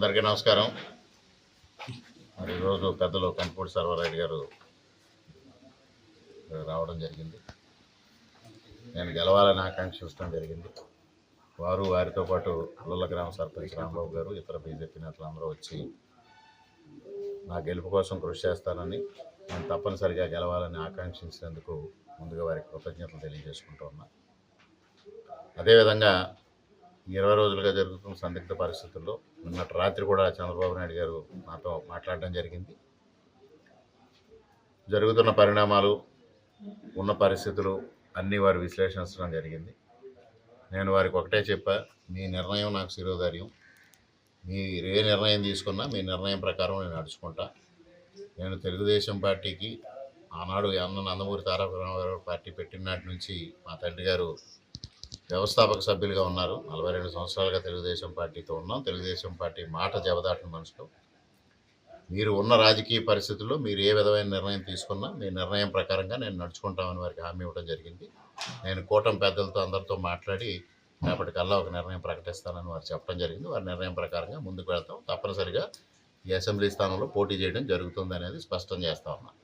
నమస్కారం. మరి ఈరోజు పెద్దలు కనిపూడి సర్వారెడ్డి గారు రావడం జరిగింది. నేను గెలవాలని ఆకాంక్షించడం జరిగింది. వారు వారితో పాటు పుల్లల గ్రామ సర్పంచ్ రాంబాబు గారు ఇతర బీజేపీ నేతలు అందరూ వచ్చి నా గెలుపు కోసం కృషి చేస్తానని నేను తప్పనిసరిగా గెలవాలని ఆకాంక్షించినందుకు ముందుగా వారికి కృతజ్ఞతలు తెలియజేసుకుంటూ ఉన్నా. అదేవిధంగా ఇరవై రోజులుగా జరుగుతున్న సందిగ్ధ పరిస్థితుల్లో నిన్నటి రాత్రి కూడా చంద్రబాబు నాయుడు గారు నాతో మాట్లాడడం జరిగింది. జరుగుతున్న పరిణామాలు ఉన్న పరిస్థితులు అన్నీ వారు విశ్లేషించడం జరిగింది. నేను వారికి ఒకటే చెప్పా మీ నిర్ణయం నాకు శిరోధార్యం. మీరు ఏ నిర్ణయం తీసుకున్నా మీ నిర్ణయం ప్రకారం నేను నడుచుకుంటా. నేను తెలుగుదేశం పార్టీకి ఆనాడు అన్న నందమూరి తారక రామారావు పార్టీ పెట్టిన నాటి నుంచి మా తండ్రి గారు వ్యవస్థాపక సభ్యులుగా ఉన్నారు. నలభై రెండు సంవత్సరాలుగా తెలుగుదేశం పార్టీతో ఉన్నాం. తెలుగుదేశం పార్టీ మాట జవదాటిన మనుషులు. మీరు ఉన్న రాజకీయ పరిస్థితుల్లో మీరు ఏ విధమైన నిర్ణయం తీసుకున్నా మీ నిర్ణయం ప్రకారంగా నేను నడుచుకుంటామని వారికి హామీ ఇవ్వడం జరిగింది. నేను కూటమి పెద్దలతో అందరితో మాట్లాడి రేపటికల్లా ఒక నిర్ణయం ప్రకటిస్తానని వారు చెప్పడం జరిగింది. వారి నిర్ణయం ప్రకారంగా ముందుకు వెళ్తాం. తప్పనిసరిగా ఈ అసెంబ్లీ స్థానంలో పోటీ చేయడం జరుగుతుంది అనేది స్పష్టం చేస్తా ఉన్నాను